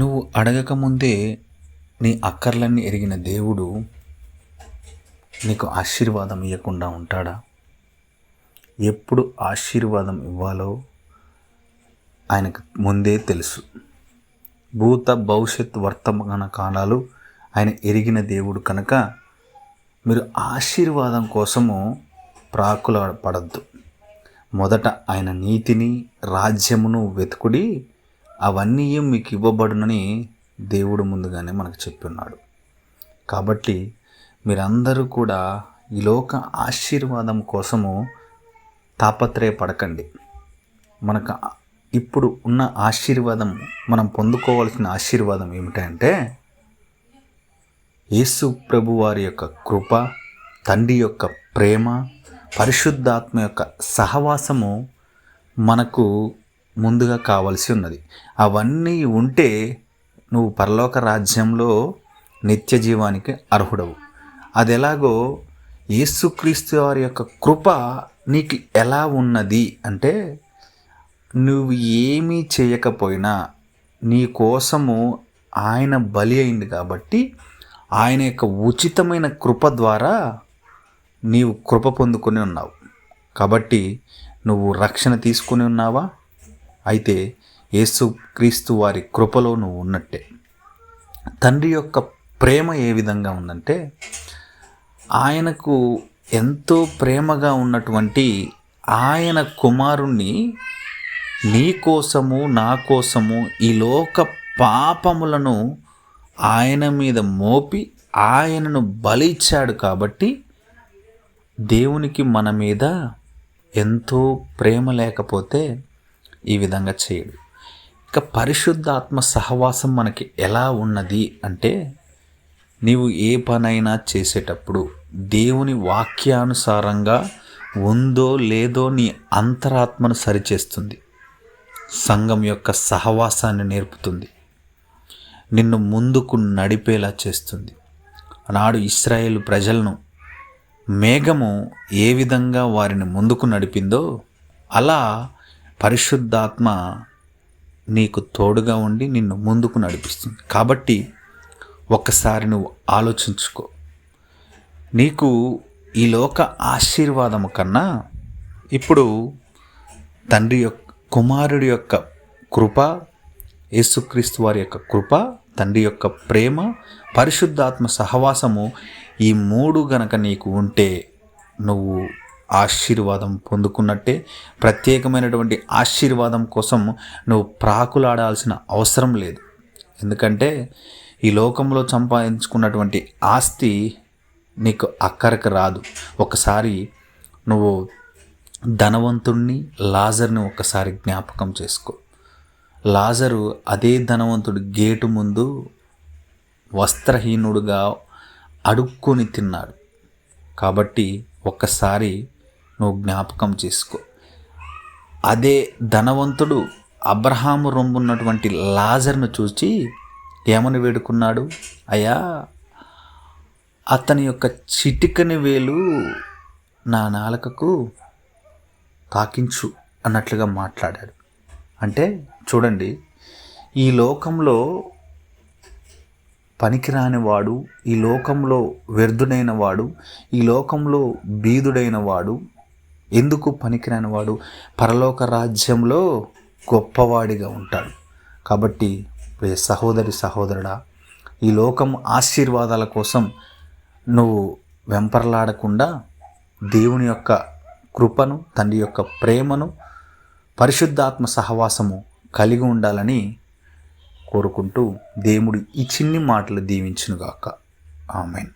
నువ్వు అడగకముందే నీ అక్కర్లన్నీ ఎరిగిన దేవుడు నీకు ఆశీర్వాదం ఇవ్వకుండా ఉంటాడా? ఎప్పుడు ఆశీర్వాదం ఇవ్వాలో ఆయనకు ముందే తెలుసు. భూత భవిష్యత్ వర్తమాన కాలాలు ఆయన ఎరిగిన దేవుడు కనుక మీరు ఆశీర్వాదం కోసము ప్రాకుల పడద్దు. మొదట ఆయన నీతిని రాజ్యమును వెతుకుడి అవన్నీ మీకు ఇవ్వబడునని దేవుడు ముందుగానే మనకు చెప్పున్నాడు. కాబట్టి మీరందరూ కూడా ఈ లోక ఆశీర్వాదం కోసము తాపత్రయపడకండి. మనకు ఇప్పుడు ఉన్న ఆశీర్వాదం మనం పొందుకోవాల్సిన ఆశీర్వాదం ఏమిటంటే యేసు ప్రభు వారి యొక్క కృప తండ్రి యొక్క ప్రేమ పరిశుద్ధాత్మ యొక్క సహవాసము మనకు ముందుగా కావాల్సి ఉన్నది. అవన్నీ ఉంటే నువ్వు పరలోక రాజ్యంలో నిత్య జీవానికి అర్హుడవు. అది ఎలాగో యేసుక్రీస్తు వారి యొక్క కృప నీకు ఎలా ఉన్నది అంటే నువ్వు ఏమీ చేయకపోయినా నీ కోసము ఆయన బలి అయింది కాబట్టి ఆయన యొక్క ఉచితమైన కృప ద్వారా నీవు కృప పొందుకొని ఉన్నావు. కాబట్టి నువ్వు రక్షణ తీసుకుని ఉన్నావా? అయితే యేసు క్రీస్తు వారి కృపలో నువ్వు ఉన్నట్టే. తండ్రి యొక్క ప్రేమ ఏ విధంగా ఉందంటే ఆయనకు ఎంతో ప్రేమగా ఉన్నటువంటి ఆయన కుమారుణ్ణి నీ కోసము నా కోసము ఈ లోక పాపములను ఆయన మీద మోపి ఆయనను బలిచ్చాడు కాబట్టి దేవునికి మన మీద ఎంతో ప్రేమ లేకపోతే ఈ విధంగా చేయడు. ఇక పరిశుద్ధాత్మ సహవాసం మనకి ఎలా ఉన్నది అంటే నీవు ఏ పనైనా చేసేటప్పుడు దేవుని వాక్యానుసారంగా ఉందో లేదో నీ అంతరాత్మను సరిచేస్తుంది. సంఘం యొక్క సహవాసాన్ని నేర్పుతుంది. నిన్ను ముందుకు నడిపేలా చేస్తుంది. నాడు ఇస్రాయేల్ ప్రజలను మేఘము ఏ విధంగా వారిని ముందుకు నడిపిందో అలా పరిశుద్ధాత్మ నీకు తోడుగా ఉండి నిన్ను ముందుకు నడిపిస్తుంది. కాబట్టి ఒక్కసారి నువ్వు ఆలోచించుకో. నీకు ఈ లోక ఆశీర్వాదము కన్నా ఇప్పుడు తండ్రి యొక్క కుమారుడి యొక్క కృప యేసుక్రీస్తు వారి యొక్క కృప తండ్రి యొక్క ప్రేమ పరిశుద్ధాత్మ సహవాసము ఈ మూడు గనక నీకు ఉంటే నువ్వు ఆశీర్వాదం పొందుకున్నట్టే ప్రత్యేకమైనటువంటి ఆశీర్వాదం కోసం నువ్వు ప్రాకులాడాల్సిన అవసరం లేదు. ఎందుకంటే ఈ లోకంలో సంపాదించుకున్నటువంటి ఆస్తి నీకు అక్కరకు రాదు. ఒకసారి నువ్వు ధనవంతుణ్ణి లాజర్ని ఒక్కసారి జ్ఞాపకం చేసుకో. లాజరు అదే ధనవంతుడు గేటు ముందు వస్త్రహీనుడుగా అడుక్కొని తిన్నాడు. కాబట్టి ఒక్కసారి నువ్వు జ్ఞాపకం చేసుకో. అదే ధనవంతుడు అబ్రహాము రొంబున్నటువంటి లాజర్ను చూసి ఏమని వేడుకున్నాడు? అయ్యా అతని యొక్క చిటికని వేలు నా నాలుకకు తాకించు అన్నట్లుగా మాట్లాడాడు. అంటే చూడండి ఈ లోకంలో పనికిరాని వాడు ఈ లోకంలో వ్యర్థుడైన వాడు ఈ లోకంలో బీదుడైన వాడు ఎందుకు పనికిరాని వాడు? పరలోక రాజ్యంలో గొప్పవాడిగా ఉంటాడు. కాబట్టి సహోదరి సహోదరుడా ఈ లోకం ఆశీర్వాదాల కోసం నువ్వు వెంపర్లాడకుండా దేవుని యొక్క కృపను తండ్రి యొక్క ప్రేమను పరిశుద్ధాత్మ సహవాసము కలిగి ఉండాలని కోరుకుంటూ దేవుడు ఈ చిన్ని మాటలు దీవించునుగాక. ఆమెన్.